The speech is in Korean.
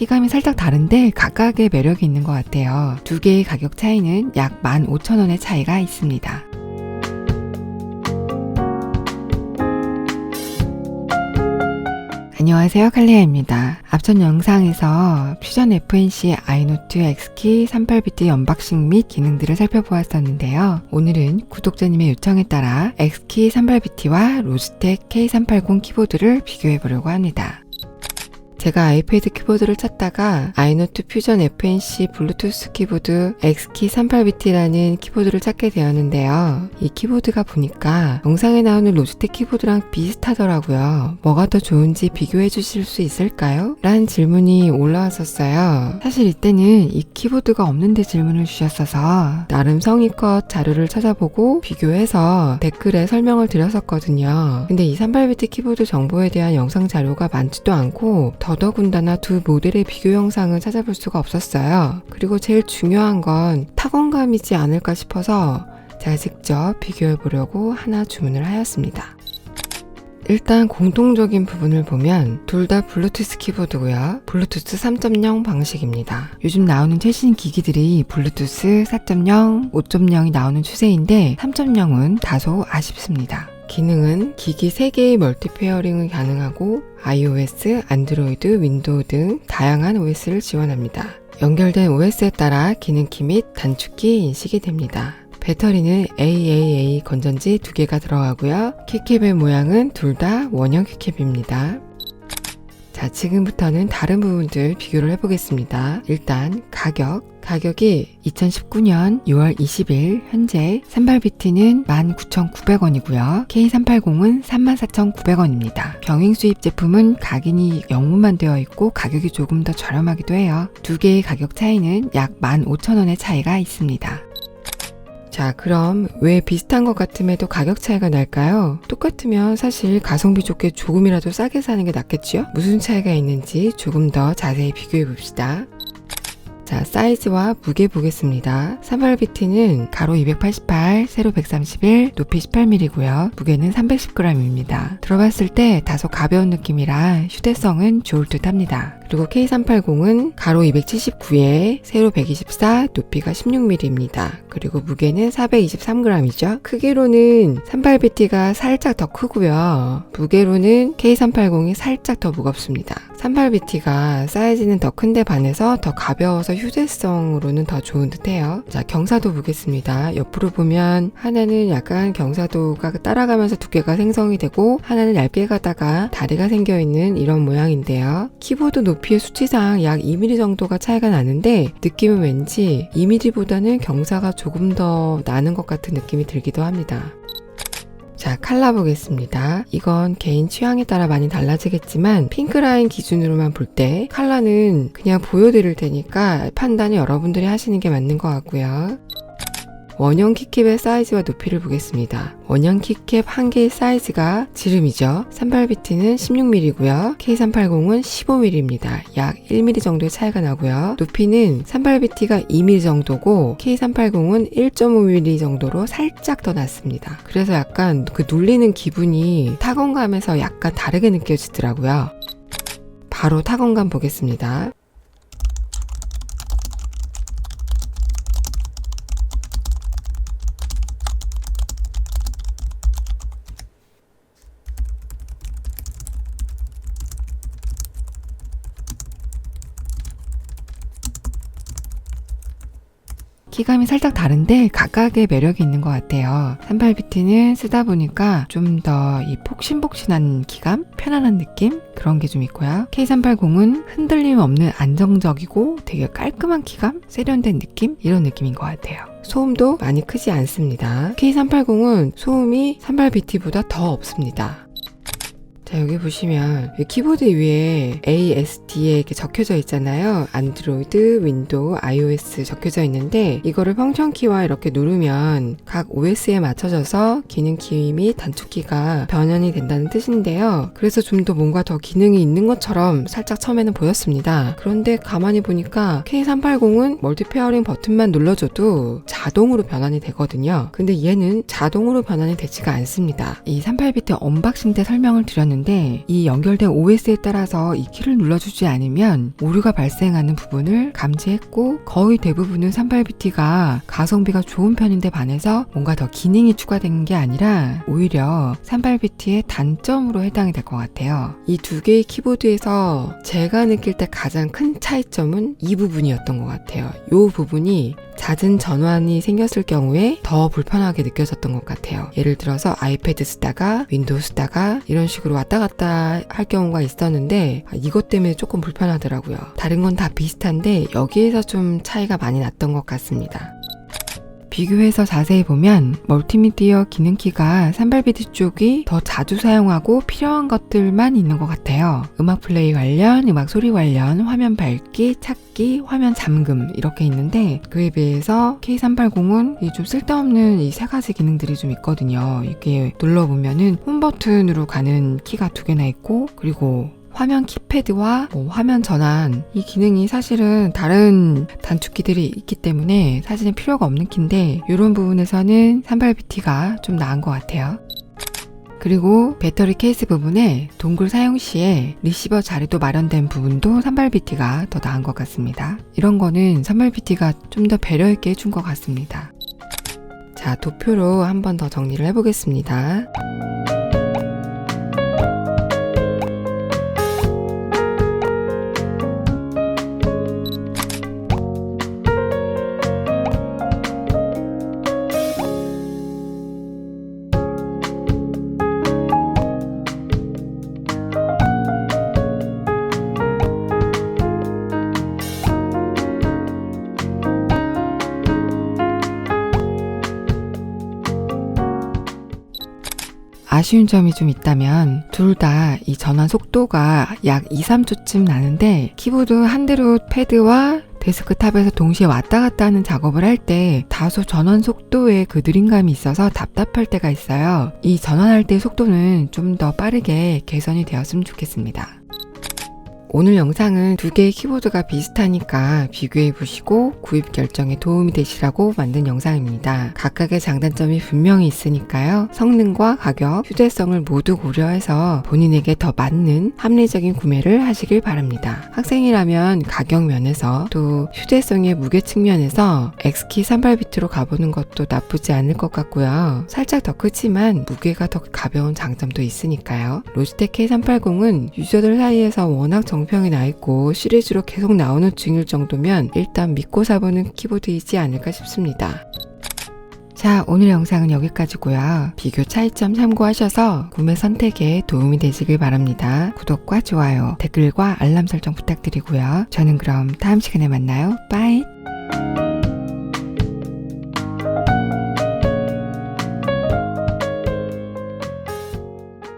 키감이 살짝 다른데 각각의 매력이 있는 것 같아요. 두 개의 가격 차이는 약 15,000원의 차이가 있습니다. 안녕하세요 칼리아입니다. 앞전 영상에서 퓨전 FNC 아이노트 X키 38비트 언박싱 및 기능들을 살펴보았었는데요. 오늘은 구독자님의 요청에 따라 X키 38BT와 로지텍 K380 키보드를 비교해 보려고 합니다. 제가 아이패드 키보드를 찾다가 아이노트 퓨전 FNC 블루투스 키보드 X키 38BT라는 키보드를 찾게 되었는데요. 이 키보드가 보니까 영상에 나오는 로지텍 키보드랑 비슷하더라고요. 뭐가 더 좋은지 비교해 주실 수 있을까요? 라는 질문이 올라왔었어요. 사실 이때는 이 키보드가 없는데 질문을 주셨어서 나름 성의껏 자료를 찾아보고 비교해서 댓글에 설명을 드렸었거든요. 근데 이 38비트 키보드 정보에 대한 영상 자료가 많지도 않고 더 더군다나 두 모델의 비교 영상을 찾아볼 수가 없었어요. 그리고 제일 중요한 건 타건감이지 않을까 싶어서 제가 직접 비교해 보려고 하나 주문을 하였습니다. 일단 공통적인 부분을 보면 둘 다 블루투스 키보드고요. 블루투스 3.0 방식입니다. 요즘 나오는 최신 기기들이 블루투스 4.0, 5.0이 나오는 추세인데 3.0은 다소 아쉽습니다. 기능은 기기 3개의 멀티 페어링을 가능하고 iOS, 안드로이드, 윈도우 등 다양한 OS를 지원합니다. 연결된 OS에 따라 기능키 및 단축키 인식이 됩니다. 배터리는 AAA 건전지 두 개가 들어가고요. 키캡의 모양은 둘 다 원형 키캡입니다. 자, 지금부터는 다른 부분들 비교를 해보겠습니다. 일단 가격. 가격이 2019년 6월 20일 현재 산발비트는 19,900원이고요. K380은 34,900원입니다. 병행 수입 제품은 각인이 영문만 되어 있고 가격이 조금 더 저렴하기도 해요. 두 개의 가격 차이는 약 15,000원의 차이가 있습니다. 자, 그럼 왜 비슷한 것 같음에도 가격 차이가 날까요? 똑같으면 사실 가성비 좋게 조금이라도 싸게 사는 게 낫겠죠? 무슨 차이가 있는지 조금 더 자세히 비교해 봅시다. 자, 사이즈와 무게 보겠습니다. 산발비트는 가로 288, 세로 131, 높이 18mm고요. 무게는 310g입니다. 들어봤을 때 다소 가벼운 느낌이라 휴대성은 좋을 듯 합니다. 그리고 K380은 가로 279에 세로 124, 높이가 16mm입니다. 그리고 무게는 423g이죠. 크기로는 산발비트가 살짝 더 크고요. 무게로는 K380이 살짝 더 무겁습니다. 산발비트가 사이즈는 더 큰데 반해서 더 가벼워서 휴대성으로는 더 좋은 듯해요. 자, 경사도 보겠습니다. 옆으로 보면 하나는 약간 경사도가 따라가면서 두께가 생성이 되고 하나는 얇게 가다가 다리가 생겨 있는 이런 모양인데요. 키보드 높이 의 수치상 약 2mm 정도가 차이가 나는데 느낌은 왠지 2mm보다는 경사가 조금 더 나는 것 같은 느낌이 들기도 합니다. 자, 칼라 보겠습니다. 이건 개인 취향에 따라 많이 달라지겠지만 핑크라인 기준으로만 볼 때 칼라는 그냥 보여드릴 테니까 판단은 여러분들이 하시는 게 맞는 것 같고요. 원형 키캡의 사이즈와 높이를 보겠습니다. 원형 키캡 한 개의 사이즈가 지름이죠. 산발비트는 16mm고요. K380은 15mm입니다. 약 1mm 정도의 차이가 나고요. 높이는 산발비트가 2mm 정도고 K380은 1.5mm 정도로 살짝 더 낮습니다. 그래서 약간 그 눌리는 기분이 타건감에서 약간 다르게 느껴지더라고요. 바로 타건감 보겠습니다. 키감이 살짝 다른데 각각의 매력이 있는 것 같아요. 38비트는 쓰다 보니까 좀 더 이 폭신폭신한 키감, 편안한 느낌 그런 게 좀 있고요. K380은 흔들림 없는 안정적이고 되게 깔끔한 키감, 세련된 느낌 이런 느낌인 것 같아요. 소음도 많이 크지 않습니다. K380은 소음이 38BT보다 더 없습니다. 자, 여기 보시면 이 키보드 위에 ASD에 이렇게 적혀져 있잖아요. 안드로이드, 윈도우, iOS 적혀져 있는데 이거를 펑션키와 이렇게 누르면 각 OS에 맞춰져서 기능키 및 단축키가 변환이 된다는 뜻인데요. 그래서 좀 더 뭔가 더 기능이 있는 것처럼 살짝 처음에는 보였습니다. 그런데 가만히 보니까 K380은 멀티 페어링 버튼만 눌러줘도 자동으로 변환이 되거든요. 근데 얘는 자동으로 변환이 되지가 않습니다. 이 38비트 언박싱 때 설명을 드렸는데 있는데 이 연결된 OS에 따라서 이 키를 눌러주지 않으면 오류가 발생하는 부분을 감지했고 거의 대부분은 38BT가 가성비가 좋은 편인데 반해서 뭔가 더 기능이 추가된 게 아니라 오히려 38BT의 단점으로 해당이 될 것 같아요. 이 두 개의 키보드에서 제가 느낄 때 가장 큰 차이점은 이 부분이었던 것 같아요. 이 부분이 잦은 전환이 생겼을 경우에 더 불편하게 느껴졌던 것 같아요. 예를 들어서 아이패드 쓰다가 윈도우 쓰다가 이런 식으로 왔다 갔다 할 경우가 있었는데 아, 이것 때문에 조금 불편하더라고요. 다른 건 다 비슷한데 여기에서 좀 차이가 많이 났던 것 같습니다. 비교해서 자세히 보면 멀티미디어 기능키가 산발비디 쪽이 더 자주 사용하고 필요한 것들만 있는 것 같아요. 음악 플레이 관련, 음악 소리 관련, 화면 밝기, 찾기, 화면 잠금 이렇게 있는데 그에 비해서 K380은 이 좀 쓸데없는 이 세 가지 기능들이 좀 있거든요. 이게 눌러보면은 홈 버튼으로 가는 키가 두 개나 있고 그리고 화면 키패드와 뭐 화면 전환 이 기능이 사실은 다른 단축키들이 있기 때문에 사실은 필요가 없는 키인데 이런 부분에서는 산발비티가 좀 나은 것 같아요. 그리고 배터리 케이스 부분에 동굴 사용 시에 리시버 자리도 마련된 부분도 산발비티가 더 나은 것 같습니다. 이런 거는 산발비티가 좀 더 배려 있게 해준 것 같습니다. 자, 도표로 한 번 더 정리를 해보겠습니다. 아쉬운 점이 좀 있다면 둘 다 이 전환 속도가 약 2, 3초쯤 나는데 키보드 한 대로 패드와 데스크탑에서 동시에 왔다 갔다 하는 작업을 할 때 다소 전환 속도에 그 느림감이 있어서 답답할 때가 있어요. 이 전환할 때 속도는 좀 더 빠르게 개선이 되었으면 좋겠습니다. 오늘 영상은 두 개의 키보드가 비슷하니까 비교해 보시고 구입 결정에 도움이 되시라고 만든 영상입니다. 각각의 장단점이 분명히 있으니까요. 성능과 가격, 휴대성을 모두 고려해서 본인에게 더 맞는 합리적인 구매를 하시길 바랍니다. 학생이라면 가격 면에서 또 휴대성의 무게 측면에서 X키 38비트로 가보는 것도 나쁘지 않을 것 같고요. 살짝 더 크지만 무게가 더 가벼운 장점도 있으니까요. 로지텍 K380은 유저들 사이에서 워낙 정평이 나 있고 시리즈로 계속 나오는 중일 정도면 일단 믿고 사보는 키보드이지 않을까 싶습니다. 자, 오늘 영상은 여기까지고요. 비교 차이점 참고하셔서 구매 선택에 도움이 되시길 바랍니다. 구독과 좋아요, 댓글과 알람 설정 부탁드리고요. 저는 그럼 다음 시간에 만나요. 빠이!